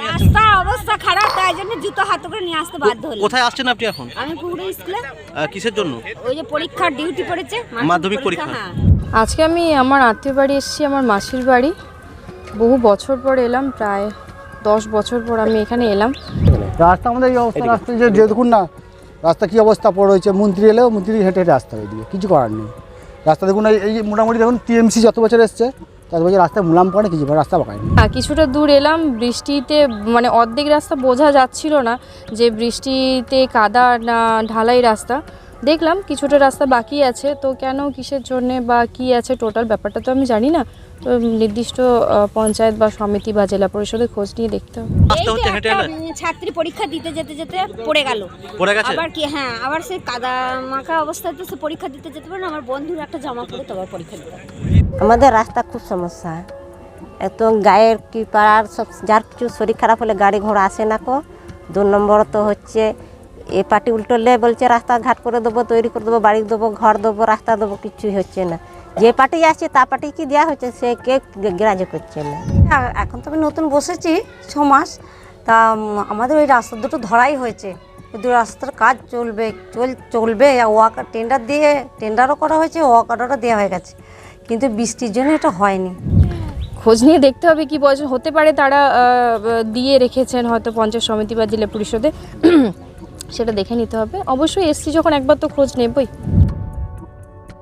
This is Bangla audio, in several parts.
রাস্তা অবস্থা খারাপ তাই জন্য জুতো হাতে করে নিয়ে আসতে বাধ্য হলো কোথায় আসছেন আপনি এখন? আমি পুকুরে স্কুলে। কিসের জন্য? ওই যে পরীক্ষার ডিউটি পড়েছে মাধ্যমিক পরীক্ষা। হ্যাঁ। আজকে আমি আমার আত্মীয় বাড়ি এসেছি আমার মাসির বাড়ি। বহু বছর পর এলাম প্রায় দশ বছর পর আমি এখানে এলাম। রাস্তা আমাদের এই অবস্থা রাস্তা যে যে দেখুন না রাস্তা কী অবস্থা পড়ে রয়েছে মন্ত্রী এলেও মন্ত্রী হেঁটে হেঁটে আসতে হবে এদিকে কিছু করার নেই। রাস্তা দেখুন এই- এই মোটামুটি দেখুন টিএমসি যত বছর এসছে রাস্তায় মুলাম পড়ে কিছু রাস্তা পাকায়নি হ্যাঁ কিছুটা দূর এলাম, বৃষ্টিতে মানে অর্ধেক রাস্তা বোঝা যাচ্ছিল না যে বৃষ্টিতে কাদা না ঢালাই রাস্তা। দেখলাম কিছুটা রাস্তা বাকি আছে তো কেন কিসের জন্যে বা কি আছে টোটাল ব্যাপারটা তো আমি জানি না। তো নির্দিষ্ট পঞ্চায়েত বা সমিতি বা জেলা পরিষদে খোঁজ নিয়ে দেখতে হবে। ছাত্রী পরীক্ষা দিতে যেতে যেতে পড়ে গেল। পড়ে গেছে? আবার কি হ্যাঁ আবার সে কাদা মাখা অবস্থাতে সে পরীক্ষা দিতে যেতে পারে না আমার বন্ধুর একটা জামা পরে তো আবার পরীক্ষা দিতে হবে। আমাদের রাস্তা খুব সমস্যা। এত গায়ের কি পাড়ার সব যার কিছু শরীর খারাপ হলে গাড়ি ঘোড়া আসে না কো। দু নম্বর তো হচ্ছে এ পার্টি উল্টোলে বলছে রাস্তাঘাট করে দেবো তৈরি করে দেবো বাড়ি দেবো ঘর দেবো রাস্তা দেবো কিছুই হচ্ছে না। যে পার্টি আসছে তা পার্টি কি দেওয়া হচ্ছে সে কে গ্রাহ্য করছে না। এখন তো আমি নতুন বসেছি ছ মাস। তা আমাদের ওই রাস্তা দুটো ধরাই হয়েছে। ওই দু রাস্তার কাজ চলবে চল চলবে। ওয়াক টেন্ডার দিয়ে টেন্ডারও করা হয়েছে ওয়াক অর্ডারও দেওয়া হয়ে গেছে। কিন্তু বৃষ্টির জন্য এটা হয়নি। খোঁজ নিয়ে দেখতে হবে কি হতে পারে তারা দিয়ে রেখেছেন হয়তো পঞ্চায়েত সমিতি বা জেলা পরিষদে। সেটা দেখে নিতে হবে। অবশ্যই এসছি যখন একবার তো খোঁজ নেবই।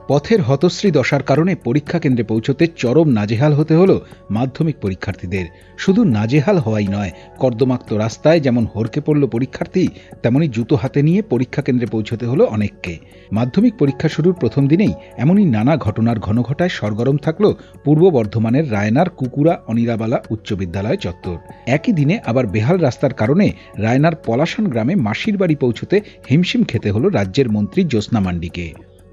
পথের হতশ্রী দশার কারণে পরীক্ষা কেন্দ্রে পৌঁছতে চরম নাজেহাল হতে হলো মাধ্যমিক পরীক্ষার্থীদের। শুধু নাজেহাল হওয়াই নয়, কর্দমাক্ত রাস্তায় যেমন হরকে পড়ল পরীক্ষার্থী, তেমনি জুতো হাতে নিয়ে পরীক্ষা কেন্দ্রে পৌঁছতে হলো অনেককে। মাধ্যমিক পরীক্ষা শুরুর প্রথম দিনেই এমনই নানা ঘটনার ঘনঘটায় সরগরম থাকল পূর্ব বর্ধমানের রায়নার কুকুরা অনিরাবালা উচ্চ বিদ্যালয় চত্বর। একই দিনে আবার বেহাল রাস্তার কারণে রায়নার পলাশন গ্রামে মাসির বাড়ি পৌঁছতে হিমশিম খেতে হলো রাজ্যের মন্ত্রী জ্যোৎস্না মান্ডিকে।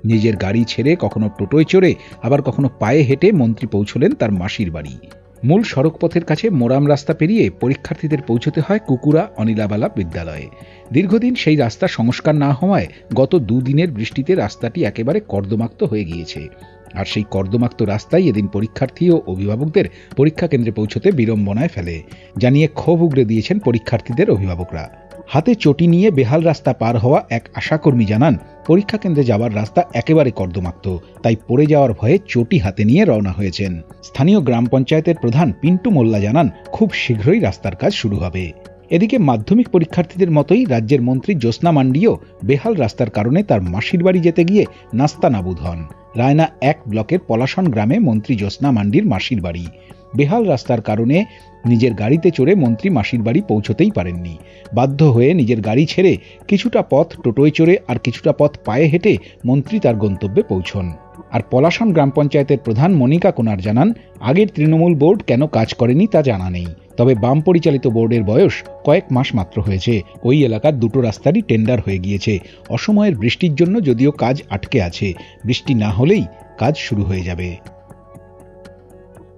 নিজের গাড়ি ছেড়ে কখনো টোটোয় চড়ে, আবার কখনো পায়ে হেঁটে মন্ত্রী পৌঁছলেন তার মাসির বাড়ি। মূল সড়কপথের কাছে মোরাম রাস্তা পেরিয়ে পরীক্ষার্থীদের পৌঁছতে হয় কুকুরা অনিলাবালা বিদ্যালয়ে। দীর্ঘদিন সেই রাস্তা সংস্কার না হওয়ায় গত দুদিনের বৃষ্টিতে রাস্তাটি একেবারে কর্দমাক্ত হয়ে গিয়েছে। আর সেই কর্দমাক্ত রাস্তায় এদিন পরীক্ষার্থী ও অভিভাবকদের পরীক্ষা কেন্দ্রে পৌঁছতে বিড়ম্বনায় ফেলে। জানিয়ে ক্ষোভ উগড়ে দিয়েছেন পরীক্ষার্থীদের অভিভাবকরা। হাতে চটি নিয়ে বেহাল রাস্তা পার হওয়া এক আশাকর্মী জানান, পরীক্ষা কেন্দ্রে যাওয়ার রাস্তা একেবারে কর্দমাক্ত, তাই পড়ে যাওয়ার ভয়ে চটি হাতে নিয়ে রওনা হয়েছেন। স্থানীয় গ্রাম পঞ্চায়েতের প্রধান পিন্টু মোল্লা জানান, খুব শীঘ্রই রাস্তার কাজ শুরু হবে। এদিকে মাধ্যমিক পরীক্ষার্থীদের মতোই রাজ্যের মন্ত্রী জ্যোৎস্না মান্ডিও বেহাল রাস্তার কারণে তার মাসির বাড়ি যেতে গিয়ে নাস্তা নাবুদ হন। রায়না এক ব্লকের পলাশন গ্রামে মন্ত্রী জ্যোৎস্না মান্ডির মাসির বাড়ি। বেহাল রাস্তার কারণে নিজের গাড়িতে চড়ে মন্ত্রী মাসির বাড়ি পৌঁছতেই পারেননি। বাধ্য হয়ে নিজের গাড়ি ছেড়ে কিছুটা পথ টোটোয় চড়ে আর কিছুটা পথ পায়ে হেঁটে মন্ত্রী তার গন্তব্যে পৌঁছন। আর পলাশন গ্রাম পঞ্চায়েতের প্রধান মনিকা কোনার জানান, আগের তৃণমূল বোর্ড কেন কাজ করেনি তা জানা নেই। তবে বাম পরিচালিত বোর্ডের বয়স কয়েক মাস মাত্র হয়েছে। ওই এলাকার দুটো রাস্তারই টেন্ডার হয়ে গিয়েছে। অসময়ের বৃষ্টির জন্য যদিও কাজ আটকে আছে। বৃষ্টি না হলেই কাজ শুরু হয়ে যাবে।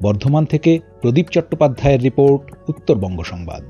বর্ধমান থেকে প্রদীপ চট্টোপাধ্যায়ের রিপোর্ট উত্তরবঙ্গ সংবাদ।